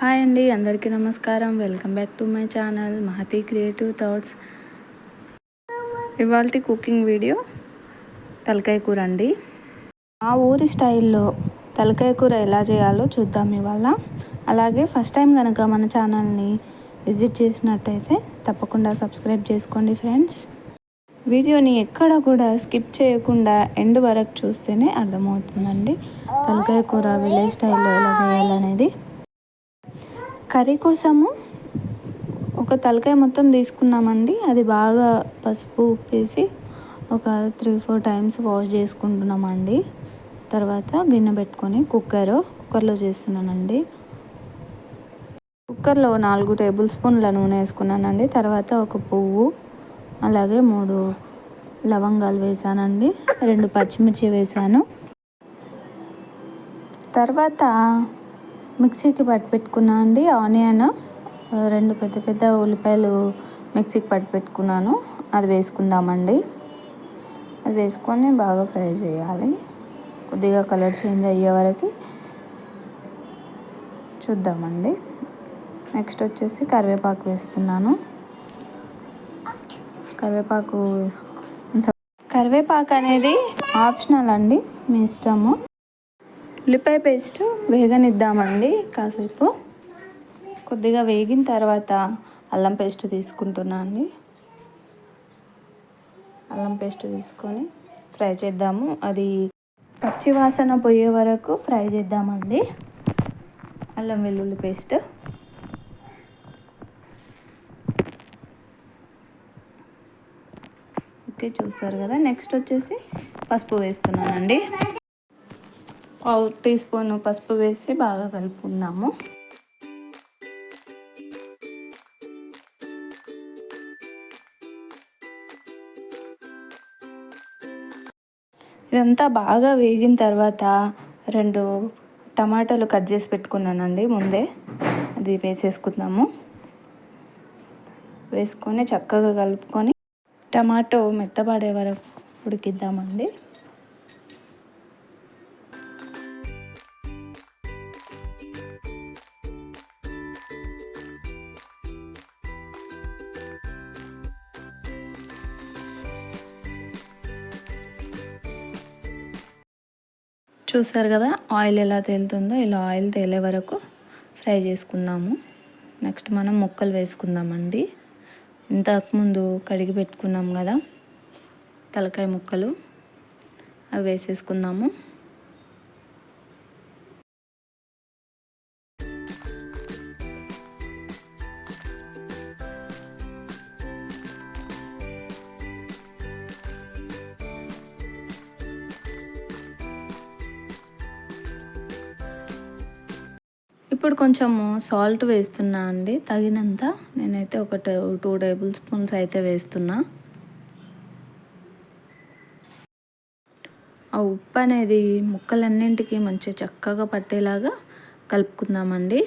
Hi అండి అందరికీ నమస్కారం. Welcome back to my channel Mahathi creative thoughts. ఇవాళ కుకింగ్ వీడియో తలకాయ కూర అండి. మా ఊరి స్టైల్లో తలకాయ కూర ఎలా చేయాలో చూద్దాం ఇవాళ. అలాగే ఫస్ట్ టైం కనుక మన ఛానల్ని విజిట్ చేసినట్టయితే తప్పకుండా సబ్స్క్రైబ్ చేసుకోండి ఫ్రెండ్స్. వీడియోని ఎక్కడ కూడా స్కిప్ చేయకుండా ఎండ్ వరకు చూస్తేనే అర్థమవుతుందండి. తలకాయ కూర విలేజ్ స్టైల్లో ఎలా చేయాలనేది. కర్రీ కోసము ఒక తలకాయ మొత్తం తీసుకున్నామండి. అది బాగా పసుపు ఉప్పేసి ఒక త్రీ ఫోర్ టైమ్స్ వాష్ చేసుకుంటున్నామండి. తర్వాత గిన్నె పెట్టుకొని కుక్కర్ కుక్కర్లో చేస్తున్నానండి. కుక్కర్లో నాలుగు టేబుల్ స్పూన్ల నూనె వేసుకున్నానండి. తర్వాత ఒక పువ్వు అలాగే మూడు లవంగాలు వేసానండి. రెండు పచ్చిమిర్చి వేసాను. తర్వాత మిక్సీకి పట్టి పెట్టుకున్నా అండి ఆనియన్ రెండు పెద్ద పెద్ద ఉల్లిపాయలు మిక్సీకి పట్టి పెట్టుకున్నాను. అది వేసుకుందామండి. అది వేసుకొని బాగా ఫ్రై చేయాలి. కొద్దిగా కలర్ చేంజ్ అయ్యే వరకు చూద్దామండి. నెక్స్ట్ వచ్చేసి కరివేపాకు వేస్తున్నాను. కరివేపాకు కరివేపాకు అనేది ఆప్షనల్ అండి మీ ఇష్టము. ఉల్లిపాయ పేస్ట్ వేగనిద్దామండి కాసేపు. కొద్దిగా వేగిన తర్వాత అల్లం పేస్ట్ తీసుకుంటున్నా అండి. అల్లం పేస్ట్ తీసుకొని ఫ్రై చేద్దాము. అది పచ్చి వాసన పోయే వరకు ఫ్రై చేద్దామండి. అల్లం వెల్లుల్లి పేస్ట్. ఓకే చూసారు కదా? నెక్స్ట్ వచ్చేసి పసుపు వేస్తున్నానండి. పావు టీ స్పూన్ పసుపు వేసి బాగా కలుపుకుందాము. ఇదంతా బాగా వేగిన తర్వాత రెండు టమాటాలు కట్ చేసి పెట్టుకున్నానండి ముందే. అది వేసేసుకుందాము. వేసుకొని చక్కగా కలుపుకొని టమాటో మెత్తబడే వరకు ఉడికిద్దామండి. చూసారు కదా ఆయిల్ ఎలా తేలుతుందో ఇలా ఆయిల్ తేలే వరకు ఫ్రై చేసుకుందాము. నెక్స్ట్ మనం ముక్కలు వేసుకుందామండి. ఇంతకుముందు కడిగి పెట్టుకున్నాం కదా తలకాయ ముక్కలు అవి వేసేసుకుందాము. ఇప్పుడు కొంచెము సాల్ట్ వేస్తున్నా అండి. తగినంత నేనైతే ఒక టూ టేబుల్ స్పూన్స్ అయితే వేస్తున్నా. ఆ ఉప్పు అనేది ముక్కలన్నింటికి మంచిగా చక్కగా పట్టేలాగా కలుపుకుందామండి.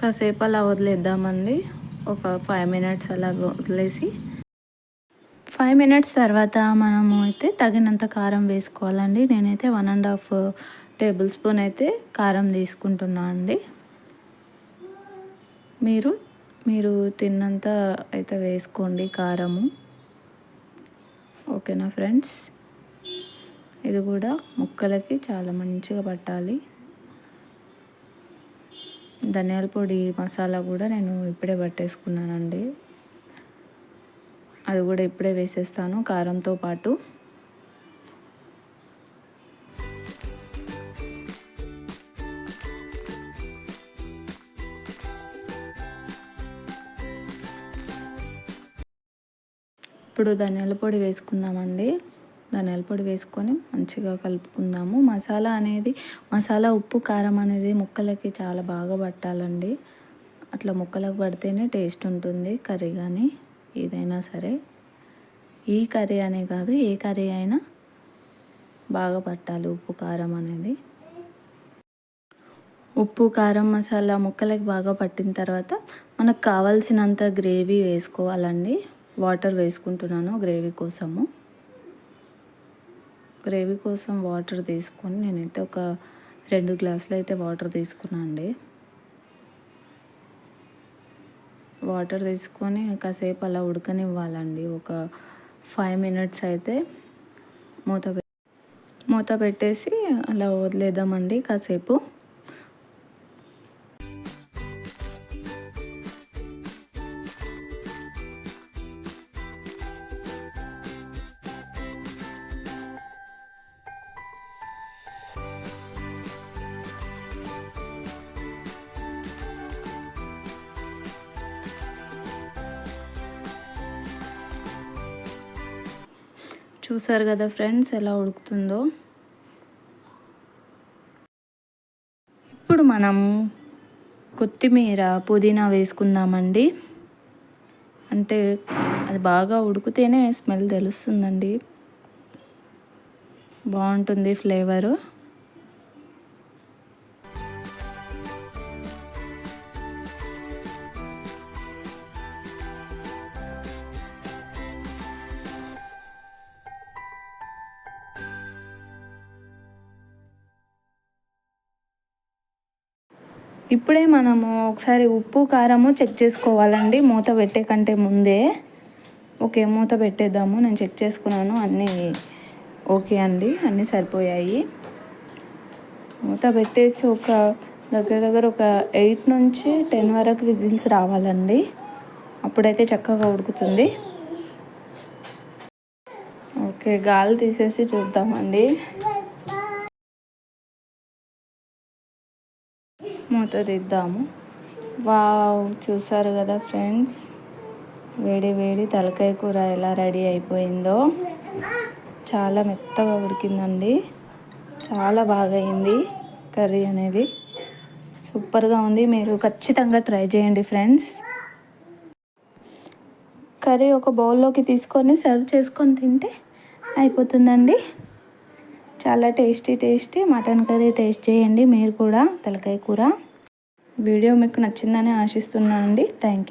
కాసేపు అలా వదిలేద్దామండి. ఒక ఫైవ్ మినిట్స్ అలా వదిలేసి. ఫైవ్ మినిట్స్ తర్వాత మనము అయితే తగినంత కారం వేసుకోవాలండి. నేనైతే one and half tablespoon అయితే కారం తీసుకుంటున్నా అండి. మీరు మీరు తిన్నంత అయితే వేసుకోండి కారము. ఓకేనా ఫ్రెండ్స్? ఇది కూడా ముక్కలకి చాలా మంచిగా పట్టాలి. ధనియాల పొడి మసాలా కూడా నేను ఇప్పుడే పట్టేసుకున్నానండి. అది కూడా ఇప్పుడే వేసేస్తాను కారంతో పాటు. ఇప్పుడు ధనియాల పొడి వేసుకుందామండి. ధనియాల పొడి వేసుకొని మంచిగా కలుపుకుందాము. మసాలా అనేది మసాలా ఉప్పు కారం అనేది ముక్కలకి చాలా బాగా పట్టాలండి. అట్లా ముక్కలకు పడితేనే టేస్ట్ ఉంటుంది కర్రీ కానీ ఏదైనా సరే. ఈ కర్రీ అనే కాదు ఏ కర్రీ అయినా బాగా పట్టాలి ఉప్పు కారం అనేది. ఉప్పు కారం మసాలా ముక్కలకి బాగా పట్టిన తర్వాత మనకు కావాల్సినంత గ్రేవీ వేసుకోవాలండి. వాటర్ వేసుకుంటున్నాను గ్రేవీ కోసము. గ్రేవీ కోసం వాటర్ తీసుకొని నేనైతే ఒక రెండు గ్లాసులు అయితే వాటర్ తీసుకున్నాను అండి. వాటర్ తీసుకొని కాసేపు అలా ఉడకనివ్వాలండి. ఒక ఫైవ్ మినిట్స్ అయితే మూత మూత పెట్టేసి అలా వదిలేద్దామండి కాసేపు. చూసారు కదా ఫ్రెండ్స్ ఎలా ఉడుకుతుందో. ఇప్పుడు మనం కొత్తిమీర పుదీనా వేసుకుందామండి. అంటే అది బాగా ఉడికితేనే స్మెల్ తెలుస్తుందండి. బాగుంటుంది ఫ్లేవరు. ఇప్పుడే మనము ఒకసారి ఉప్పు కారము చెక్ చేసుకోవాలండి. మూత పెట్టే కంటే ముందే. ఓకే మూత పెట్టేద్దాము. నేను చెక్ చేసుకున్నాను. అన్నీ ఓకే అండి. అన్నీ సరిపోయాయి. మూత పెట్టేసి ఒక దగ్గర దగ్గర ఒక ఎయిట్ నుంచి టెన్ వరకు విజిల్స్ రావాలండి. అప్పుడైతే చక్కగా ఉడుకుతుంది. ఓకే గాలి తీసేసి చూద్దామండి. మూత తీద్దాము వావ్ చూసారు కదా ఫ్రెండ్స్? వేడి వేడి తలకాయ కూర ఎలా రెడీ అయిపోయిందో. చాలా మెత్తగా ఉడికిందండి. చాలా బాగా అయింది కర్రీ అనేది. సూపర్గా ఉంది. మీరు ఖచ్చితంగా ట్రై చేయండి ఫ్రెండ్స్. కర్రీ ఒక బౌల్లోకి తీసుకొని సర్వ్ చేసుకొని తింటే అయిపోతుందండి. చాలా tasty tasty. Mutton curry taste చేయండి మీరు కూడా తలకాయ కూర. వీడియో మీకు నచ్చిందని ఆశిస్తున్నాను అండి థ్యాంక్ యూ